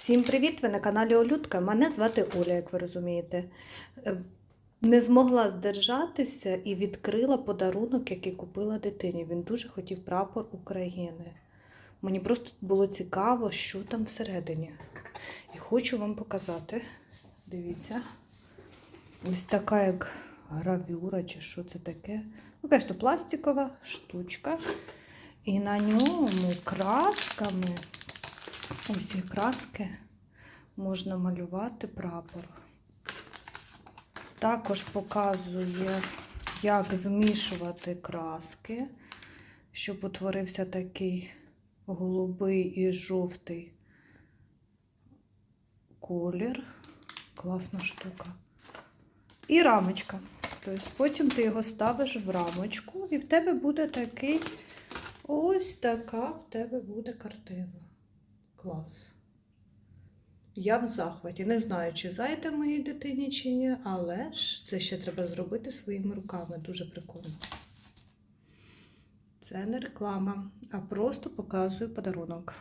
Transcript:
Всім привіт! Ви на каналі Олютка. Мене звати Оля, як ви розумієте. Е, Не змогла здержатися і відкрила подарунок, який купила дитині. Він дуже хотів прапор України. Мені просто було цікаво, що там всередині. І хочу вам показати. Дивіться. Ось така як гравюра, чи що це таке. Ну, звісно, пластикова штучка. І на ньому красками Ось ці краски можна малювати прапор. Також показує, як змішувати краски, щоб утворився такий голубий і жовтий колір. Класна штука. І рамочка. Тобто потім ти його ставиш в рамочку, і в тебе буде такий, ось така в тебе буде картина. Клас. Я в захваті. Не знаю, чи зайде моїй дитині, чи ні, але ж це ще треба зробити своїми руками. Дуже прикольно. Це не реклама, а просто показую подарунок.